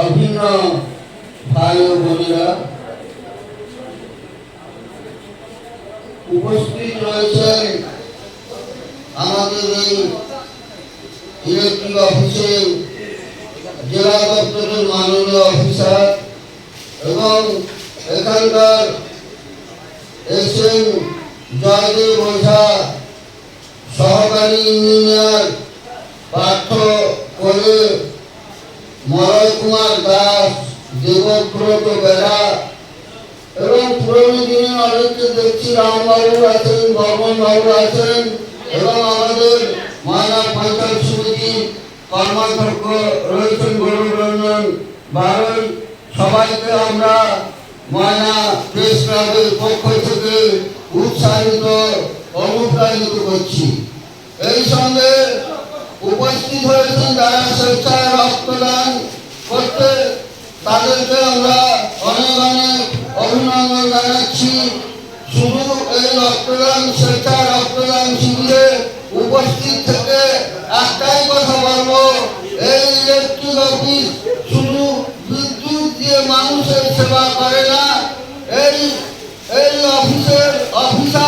অভিন্ন ভাই ও বোনেরা, উপস্থিত রয়েছেন আমাদের এই ইলেকট্রিক অফিসের জেলা দপ্তরের মাননীয় অফিসার এবং এখানকার এসএম জয়দেব ওঝা, সহকারী ইঞ্জিনিয়ার কোলে মলয় কুমার দাস দেবব্রত বেড়া এবং পুরনো দিনে অনেককে দেখছি রামবাবু আছেন বাবু আছেন এবং আমাদের ময়না পঞ্চায়েত সমিতির কর্মাধ্যক্ষ রয়েছেন গরুর বারণ সবাইকে আমরা ময়না প্রেস ক্লাবের পক্ষ থেকে উৎসাহিত, অনুপ্রাণিত করছি। এই সঙ্গে উপস্থিত হয়েছেন যারা স্বেচ্ছায় রক্তদান করতে তাদেরকে আমরা অনেক অনেক অভিনন্দন জানাচ্ছি শুধু এই রক্তদান স্বেচ্ছায় রক্তদান শিবিরে উপস্থিত থেকে একটাই কথা বলব এই ইলেকট্রিক অফিস শুধু বিদ্যুৎ দিয়ে মানুষের সেবা করে না এই এই অফিসের অফিসার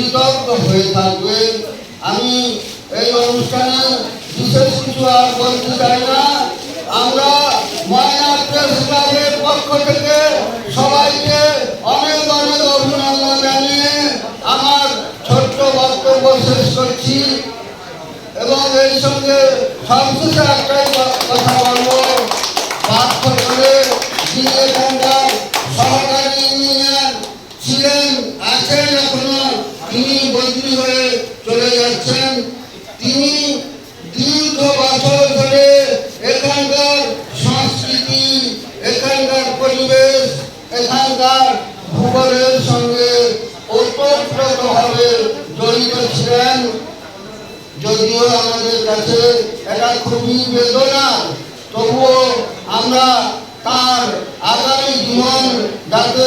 কৃতজ্ঞ হয়ে থাকবে আমি এই অনুষ্ঠানে বিশেষ কিছু আর বলতে চাই না। আমরা ময়না প্রেস পক্ষ থেকে সবাইকে অনেক অনেক অভিনন্দন জানিয়ে আমার ছোট্ট বক্তব্য শেষ করছি। এবং এই সঙ্গে সবশেষে একটাই কথা বলব পার্থ করে যিনি এখানকার সহকারী ইঞ্জিনিয়ার ছিলেন আছেন এখনও তিনি বদলি হয়ে চলে যাচ্ছেন। তিনি দীর্ঘ বছর ধরে এখানকার সংস্কৃতি, এখানকার পরিবেশ, এখানকার ভূগোলের সঙ্গে ওতপ্রোতভাবে জড়িত ছিলেন। যদিও আমাদের কাছে এটা খুবই বেদনা, তবুও আমরা তার আগামী জীবন যাতে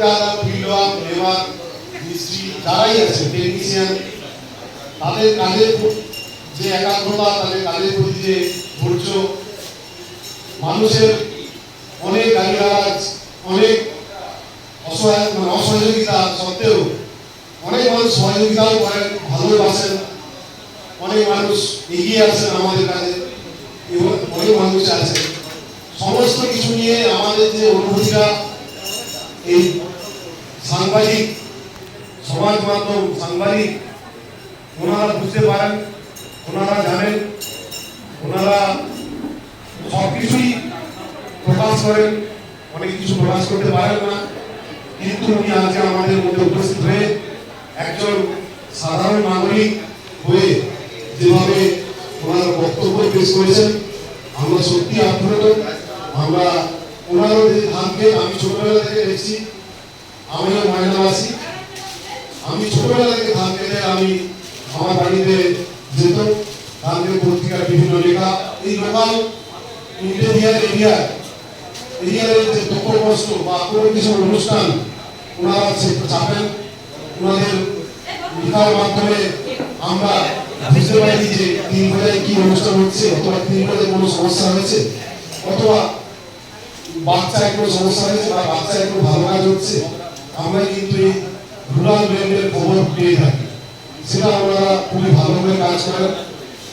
যারা ফিল্ড ওয়ার্ক লেবার মিস্ত্রি যারাই আছে টেকনিশিয়ান তাদের কাজের যে একাগ্রতা, তাদের কাজের প্রতি যে ধৈর্য। মানুষের অনেক গালিগালাজ, অনেক অসহায় মানে অসহযোগিতা সত্ত্বেও অনেক মানুষ সহযোগিতাও করেন, ভালোবাসেন। অনেক মানুষ এগিয়ে আসেন আমাদের কাছে, এবং অনেক মানুষ আছেন সমস্ত কিছু নিয়ে আমাদের যে অনুভূতিটা, এই সাংবাদিক, সমাজ মাধ্যম সাংবাদিক, ওনারা বুঝতে পারেন, ওনারা জানেন, ওনারা সব কিছুই প্রকাশ করেন, অনেক কিছু প্রকাশ করতে পারেন না। কিন্তু উনি আজকে আমাদের মধ্যে উপস্থিত হয়ে একজন সাধারণ নাগরিক হয়ে যেভাবে ওনার বক্তব্য পেশ করেছেন, আমরা সত্যি আপ্লুত। আমরা ওনারও যে ধানকে আমি ছোটবেলা থেকে দেখছি আমিও ময়নাবাসী আমি ছোটবেলা থেকে ধান কেটে আমি আমার বাড়িতে যেত। ধান কেটে পত্রিকার বিভিন্ন লেখা। এই লোকাল ইন্ডিয়ার এরিয়ার এরিয়ার যে দুঃখ কষ্ট বা কোনো কিছু অনুষ্ঠান, ওনারা চাপেন। ওনাদের লেখার মাধ্যমে আমরা বুঝতে পারি যে তিন বজায় কি অনুষ্ঠান হচ্ছে, অথবা তিন বজায় কোনো সমস্যা হয়েছে, অথবা বাচ্চায় কোনো সমস্যা হয়েছে বা বাচ্চায় কোনো ভালো কাজ হচ্ছে। আমরা কিন্তু এই রুরাল ব্যান্ডের খবর পেয়ে থাকি। সেটা ওনারা খুবই ভালোভাবে কাজ করেন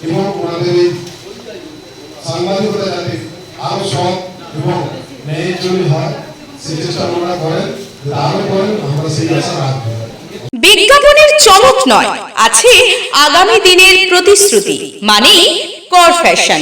এবং ওনাদের এই সাংবাদিকতা যাতে আরও সৎ এবং ন্যায়ের জন্য হয় সেই চেষ্টা ওনারা করেন যাতে আরও করেন, আমরা সেই আশা রাখব। বিজ্ঞাপনের চমক নয়, আছে আগামী দিনের প্রতিশ্রুতি মানে কর ফ্যাশন